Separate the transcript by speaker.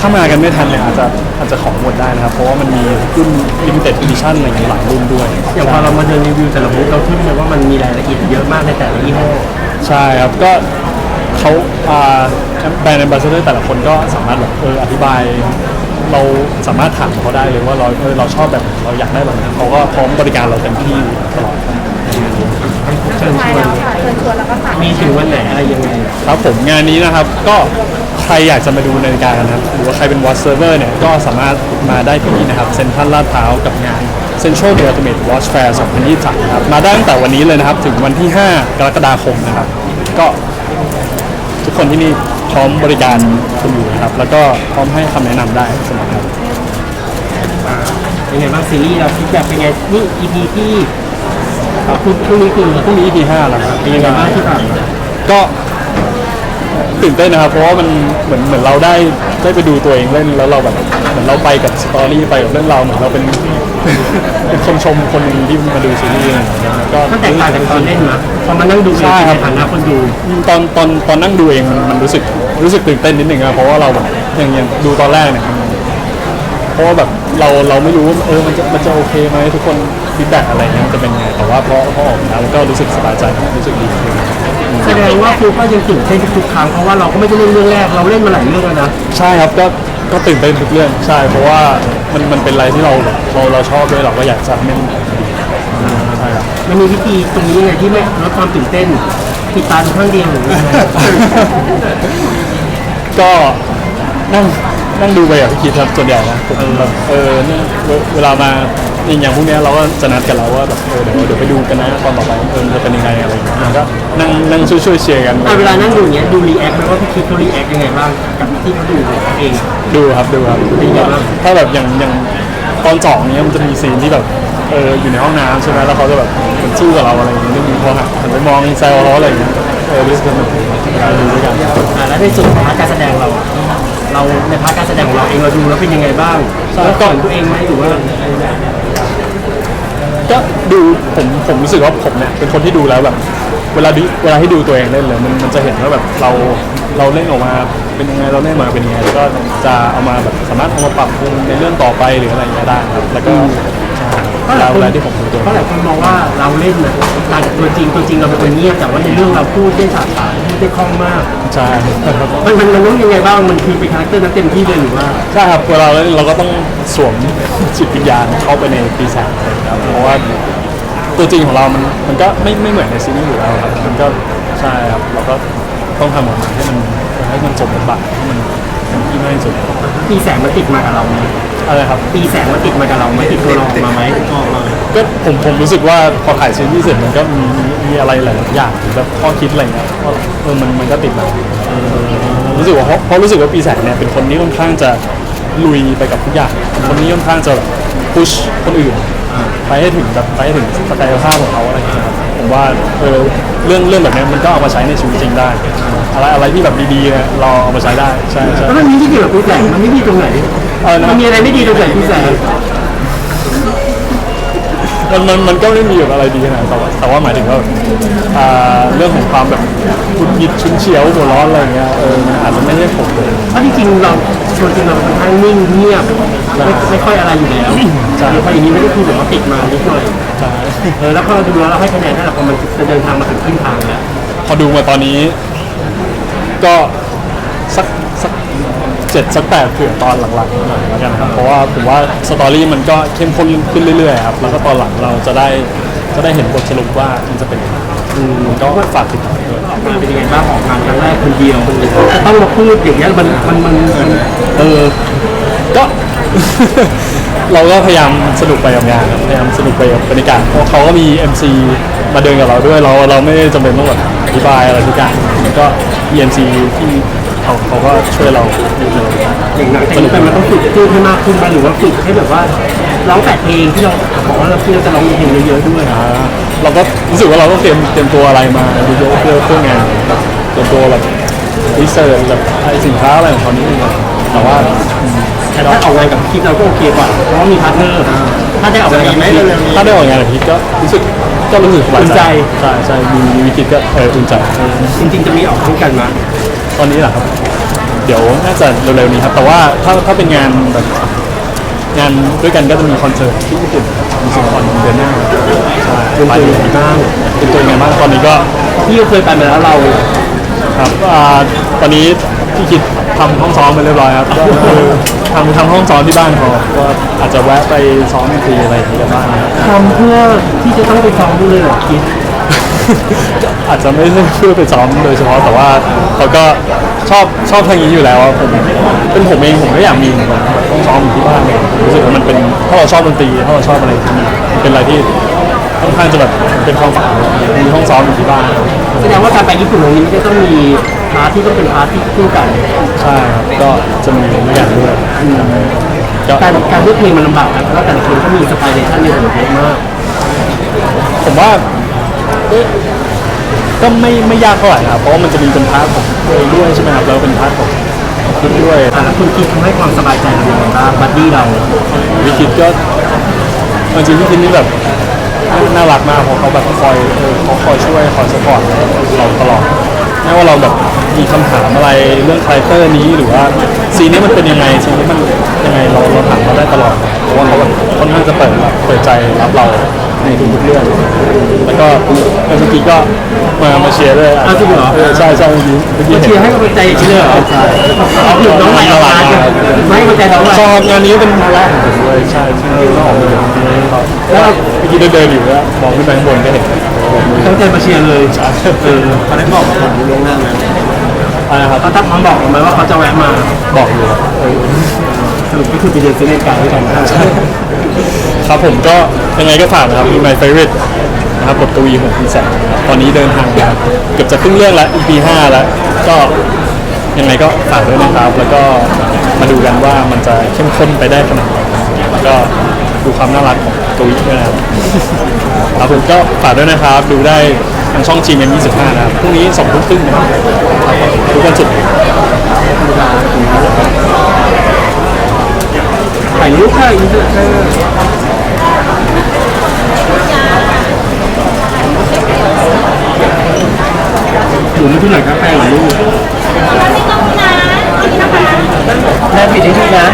Speaker 1: ถ้ามากันไม่ทันเนี่ยอาจจะอาจจะของหมดได้นะครับ เพราะว่ามันมีรุ่น limited edition อะไรอย่างเงี้ยหลายรุ่นด้วย
Speaker 2: อย่างพอเรามาเดินรีวิวแต่ละบูธเราทึ่งเลยว่ามันมีรายละเอียดเยอะมากในแต่ละยี่ห้อ
Speaker 1: ใช่ครับก็เขาอ่าแบรนด์ a อ b a s s a d o r แต่ละคนก็สามารถแบบเอออธิบาย เราสามารถถามเขาได้เลยว่าเราเออเราชอบแบบไหนเราอยากได้แบบนั้นเขาก็พร้อมบริการเราเต็มที่ตลอดครับ
Speaker 2: เชิญช
Speaker 3: ใช่
Speaker 2: วน
Speaker 3: แล้วค่ะเชิญชวนแล้วก็ฝาก
Speaker 2: มีถึงวันไหนอะไรยังไง
Speaker 1: ครับผมงานนี้นะครับก็ ใครอยากจะมาดูนาฬิกากันนะครับหรือว่าใครเป็น watch server เนี่ยก็สามารถมาได้ที่นี่นะครับเซ็นทรัลลาดพร้าวกับงาน Central The Ultimate Watch Fair 2023นะครับมาได้ตั้งแต่วันนี้เลยนะครับ ถึงวันที่ 5 กรกฎาคมนะครับ ก็ทุกคนที่นี่พร้อมบริการคุณอยู่นะครับ แล้วก็พร้อมให้คำแนะนำได้เสมอครับ
Speaker 2: เป็นไงบ้างซีรีส์เราฟีดแบ็กเป็นไงนี่ EP ที่เอาพรุ่งพรุ่งนี้คือ
Speaker 1: พรุ่งนี้ EP 5แล้วครับ
Speaker 2: เป็นยังไงบ้างที่ผ่านมา
Speaker 1: ก็ ตื่นเต้นนะครับ เพราะว่ามันเหมือนเหมือนเราได้ได้ไปดูตัวเองเล่นแล้วเราแบบเหมือนเราไปกับสตอรี่ไปกับเรื่องราวเหมือนเราเป็น เป็นคนชมคนหนึ่งที่มาดูซีรีส์อะไรอย่างเงี้ยก็
Speaker 2: มันแตกต่างจากตอนเล่นนะพอมานั่งดู
Speaker 1: ใช่ครับ
Speaker 2: ในฐานะคนดู
Speaker 1: ตอนตอนตอนนั่งดูเองมันมันรู้สึกรู้สึกตื่นเต้นนิดนึงอะเพราะว่าเราแบบอย่างอย่างดูตอนแรกเนี่ยมันเพราะว่าแบบเราเราไม่รู้ว่าเออมันจะมันจะโอเคไหมทุกคน ฟีดแบ็กอะไรเงี้ยมันจะเป็นไง แต่ว่าพอพอออกมาแล้วก็รู้สึกสบายใจรู้สึกดีขึ้น
Speaker 2: แสดงว่าครูก็ยังตื่นเต้นทุกๆครั้งเพราะว่าเราก็ไม่ได้เล่นเรื่องแรกเราเล่นมาหลายเรื่องแล้วนะ
Speaker 1: ใช่ครับก็ก็ตื่นเต้นทุกเรื่องใช่ เพราะว่ามันมันเป็นอะไรที่เราแบบเราเราชอบด้วยเราก็อยากจะให้มันดีใช่ครับ
Speaker 2: มันมีวิธีตรงนี้ยังไงที่ไม่ลดความตื่นเต้นปิดตาดูข้างเดียวหรือยังไง
Speaker 1: ก็นั่งนั่งดูไปกับพี่คิดครับส่วนใหญ่นะผมแบบเออเนี่ยเวเวลามา อย่างพวกเนี้ยเราก็จะนัดกันแล้วว่าแบบเออเดี๋ยวเดี๋ยวไปดูกันนะตอนต่อไปเออมันจะเป็นยังไงอะไรอย่างเงี้ยมันก็นั่งนั่งช่วยช่วยเชียร์กัน
Speaker 2: อะเวลานั่งดูอย่างเงี้ยดูรีแอคไหมว่าพี่คิดเขารีแอคยังไงบ้างกับที่เขาดูของเขาเอง
Speaker 1: ดูครับดูครับ
Speaker 2: เป็นไงบ้าง
Speaker 1: ถ้าแบบอย่างอย่างตอนสองเนี้ยมันจะมีซีนที่แบบเอออยู่ในห้องน้ำใช่ไหมแล้วเขาจะแบบเหมือนสู้กับเราอะไรอย่างเงี้ยนึกพอหันหันไปมองแซวเราอะไรอย่างเงี้ยเออรู้สึกสนุกการดูด้วยกัน
Speaker 2: อ่าแล้วในส่วนของพาร์ทการแสดงเราอะเราในพาร์ทการแสดงของเราเองเราดูแล้วเป็นยังไงบ้างแล้วก่อนตัวเองไหมหรือว่า
Speaker 1: ก็ดูผมผมรู้สึกว่าผมเนี่ยเป็นคนที่ดูแล้วแบบ เวลาดูเวลาที่ดูตัวเองเล่นเลยมันมันจะเห็นว่าแบบเราเราเล่นออกมาเป็นยังไงเราเล่นมาเป็นยังไงแล้วก็จะเอามาแบบสามารถเอามาปรับปรุงในเรื่องต่อไปหรืออะไรอย่างเงี้ยได้ครับแล้วก็ใช่เวลาเวลาที่ผมดูตัว
Speaker 2: เพราะหลายคนมองว่าเราเล่นนะต่างจากตัวจริงตัวจริงเราเป็นคนเงียบแต่ว่าในเรื่องเราพูดได้ฉาดฉานพูด ได้คล่องมาก
Speaker 1: ใช่ครับ
Speaker 2: มันมันมันต้องยังไงบ้าง มันคือเป็นคาแรคเตอร์นั้นเต็มที่เลยหรือว่า
Speaker 1: ใช่ครับเวลาเราเล่นเราก็ต้องสวมจิตวิญญาณเข้าไปในปีศาจครับเพราะว่าตัวจริงของเรามันมันก็ไม่ไม่เหมือนในซีรีส์อยู่แล้วครับมันก็ใช่ครับเราก็ต้องทำออกมาให้มันให้มันสมบทบาทให้มันเต็มที่มากที่สุด
Speaker 2: ปีแสงมันติดมากับเราไหม
Speaker 1: อะไรครับ
Speaker 2: ปีแสงมันติดมากับเราไหมติดตัวเราออกมาไหมออกมา
Speaker 1: ก็ผมผมรู้สึกว่าพอถ่ายซีรีส์เสร็จมันก็มีมีอะไรหลายๆอย่างแบบข้อคิดอะไรเงี้ยก็เออมันมันก็ติดมาเออรู้สึกว่าเพราะเพราะรู้สึกว่าปีแสงเนี่ยเป็นคนที่ค่อนข้างจะลุยไปกับทุกอย่างเป็นคนที่ค่อนข้างจะพุชคนอื่นไปให้ถึงแบบไปให้ถึงศักยภาพของเขาอะไรเงี้ยครับผมว่าเออเรื่องเรื่องแบบเนี้ยมันก็เอามาใช้ในชีวิตจริงได้ อะไรอะไรที่แบบดีๆเนี่ยเราเอามาใช้ได้ใช่ใช่
Speaker 2: แล้วมันมีที่เกี่ยวกับปีแสงมันไม่ดีตรงไหน
Speaker 1: เออนะ
Speaker 2: มันมีอะไรไม่ดีตรงไหนปีแสง
Speaker 1: มันมันมันก็ไม่มีแบบอะไรดีขนาดนั้นแต่ว่าแต่ว่าหมายถึงว่าอ่าเรื่องของความแบบหงุดหงิดชุนเฉียวหัวร้อนอะไรอย่างเงี้ยเออมันอาจจะไม่ใช่ผมเลย
Speaker 2: เพราะจริงๆเราชวนจริงเราค่อนข้างนิ่งเงียบไม่ไม่ค่อยอะไรอยู่แล้ว
Speaker 1: ใช่
Speaker 2: เดี๋ยวพออย่างนี้ไม่ได้คือแบบว่าติดมานิดหน่อย
Speaker 1: ใช่
Speaker 2: เออแล้วพอเราดูแล้วเราให้คะแนนได้หรอพอมันจะเดินทางมาถึงครึ่งทางแล้ว
Speaker 1: พอดูมาตอนนี้ ก็สักสัก เจ็ดสักแปดเผื่อตอนหลังๆหน่อยแล้วกันครับเพราะว่าผมว่าสตอรี่มันก็เข้มข้นขึ้นเรื่อยๆครับแล้วก็ตอนหลังเราจะได้จะได้เห็นบทสรุปว่ามันจะเป็นยังไงอืมก็ฝากติดตามด้วย
Speaker 2: ออกมาเป็นยังไงบ้างออกงานครั้งแรกคนเดียวจะต้องมาพูดอย่างเงี้ยมันมันมันมันเออ
Speaker 1: ก็ เราก็พยายามสนุกไปกับงานครับพยายามสนุกไปกับบรรยากาศเพราะเขาก็มี MC มาเดินกับเราด้วยเราเราไม่ได้จำเป็นต้องแบบอธิบายอะไรทุกอย่างมันก็มี MC ที่ เขาเขาก็ช่วยเราอยู่ตลอดเวลา
Speaker 2: อย่างหนังแต่งไปมันต้องฝึกพูดให้มากขึ้นมาหรือว่าฝึกให้แบบว่าร้องแปดเพลงที่เราบอกว่าเราที่เราจะร้องเพลงเยอะๆด้วย
Speaker 1: อ่าเราก็รู้สึกว่าเราก็เตรียมเตรียมตัวอะไรมาเยอะๆเพื่อเพื่องานแบบเตรียมตัวแบบรีเสิร์ชแบบไอ้สินค้าอะไรของเขานี่เองแต่ว่าอืม
Speaker 2: แต่ถ้าออกงานกับคลิปเราก็โอเคกว่าเพราะว่ามีพาร์ทเนอร์ถ้าได้ออกงานกับคลิป
Speaker 1: ถ้าได้ออกงานแบบนี้ก็รู้สึกก็รู้สึกสบาย
Speaker 2: อุ่นใจ
Speaker 1: ใช่ใช่มีมีวิกฤตก็เอออุ่นใจ
Speaker 2: จริงๆจะมีออกคู่กันมา
Speaker 1: ตอนนี้แหละครับ เดี๋ยวน่าจะเร็วๆนี้ครับ แต่ว่าถ้าถ้าเป็นงานแบบงานด้วยกันก็จะมีคอนเสิร์ตที่ญี่ปุ่นมีสิบคอนเดือนหน้าใช่
Speaker 2: เป็น
Speaker 1: ปลาย
Speaker 2: ตัว
Speaker 1: เดือน
Speaker 2: ยังไงบ้าง
Speaker 1: เป็นตัวยังไงบ้างตอนนี้ก็
Speaker 2: พี่ก็เคยไปมาแล้วเรา
Speaker 1: ครับอ่าตอนนี้พี่คิดทำห้องซ้อมไปเรียบร้อยครับก็คือทำทำห้องซ้อมที่บ้านพอก็อาจจะแวะไปซ้อมดนตรีอะไรอย่างเงี้ยบ้างนะครับ
Speaker 2: ทำเพื่อที่จะต้องไปซ้อมด้วยเลยเหรอคิด
Speaker 1: อาจจะไม่ใช่เพื่อไปซ้อมโดยเฉพาะแต่ว่าเขาก็ชอบชอบทางนี้อยู่แล้วอะผมเป็นผมเองผมก็อยากมีเหมือนกันห้องซ้อมอยู่ที่บ้านเนี่ยรู้สึกว่ามันเป็นถ้าเราชอบดนตรีถ้าเราชอบอะไรที่มันเป็นอะไรที่ค่อนข้างจะแบบเป็นความฝันมีห้องซ้อมอยู่ที่บ้าน
Speaker 2: แสดงว่าการไปญี่ปุ่นตรงนี้มันก็ต้องมีพาร์ทที่ต้องเป็นพาร์ทที่คู่กัน
Speaker 1: ใช่ครับก็จะมีทุกอย่างด้วยก็
Speaker 2: การการเลือกเพลงมันลำบากนะเพราะว่าแต่ละคนก็มีสไตล์เดชั่นในตัวเองมาก
Speaker 1: ผมว่าเอ๊ะ ก็ไม่ไม่ยากเท่าไหร่ครับเพราะว่ามันจะมีเป็นพาร์ทของตัวเองด้วยใช่ไหมครับแล้วเป็นพาร์ทของคิดด้วย
Speaker 2: อะแล้วคุณคิดทำให้ความสบายใจเราเป็นยังไงบ้างบัดดี้เรา
Speaker 1: วิคิดก็เอาจริงพี่คิดนี่แบบน่ารักมากเพราะเขาแบบคอยเออเขาคอยช่วยคอยสปอร์ตเราตลอดไม่ว่าเราแบบมีคำถามอะไรเรื่องคาแรคเตอร์นี้หรือว่าซีนนี้มันเป็นยังไงซีนนี้มันยังไงเราเราถามเขาได้ตลอดเพราะว่าเขาแบบค่อนข้างจะเปิดรับเปิดใจรับเรา ในทุกๆเรื่อง แล้วก็เมื่อกี้ก็มามาเชียร์ด้วย
Speaker 2: อ้าวจริงเหรอ
Speaker 1: เออใช่ใช่เมื่อกี้เมื่อกี้
Speaker 2: มา
Speaker 1: เห็น
Speaker 2: เชียร์ให้กำลังใจเชียร์เหรอ
Speaker 1: ใช่
Speaker 2: เอาหยุดน้องใหม่ออกมาไม่ให้กำลังใจน้องใหม่
Speaker 1: ชอบงานนี้เป็นงานแรกของผมเลยใช่ใช่ต้องออกมาดูครับแล้วเมื่อกี้เดินๆอยู่แล้วมองขึ้นไปข้างบนก็เห็น
Speaker 2: ตั้งใจมาเชียร์เลย
Speaker 1: เออ
Speaker 2: เขาได้บอกกับผมล่วงหน้าไหม
Speaker 1: อะไรนะครับ
Speaker 2: เขาทักมาบอกเราไหมว่าเขาจะแวะมา
Speaker 1: บอกอยู่ครับเออ
Speaker 2: สรุปก็คือไปเรียนซื้อนาฬิกาด้วยกัน
Speaker 1: ครับผมก็ยังไงก็ฝากนะครับ My Favorite นะครับบทกวีของคุณแสงนะครับตอนนี้เดินทางมาเกือบจะครึ่งเรื่องแล้ว EP 5แล้วก็ยังไงก็ฝากด้วยนะครับ แล้วก็มาดูกันว่ามันจะเข้มข้นไปได้ขนาดไหนแล้วก็ดูความน่ารักของกวีด้วยนะครับ ครับผมก็ฝากด้วยนะครับ ดูได้ทางช่อง GMM 25นะครับพรุ่งนี้สองทุ่มครึ่งนะครับทุกวันศุกร์
Speaker 2: ถ่ายรูปค่ะอินเตอร์ มาที่ไหนครับแฟนหรือลูก แล้วผิดที่ที่นะ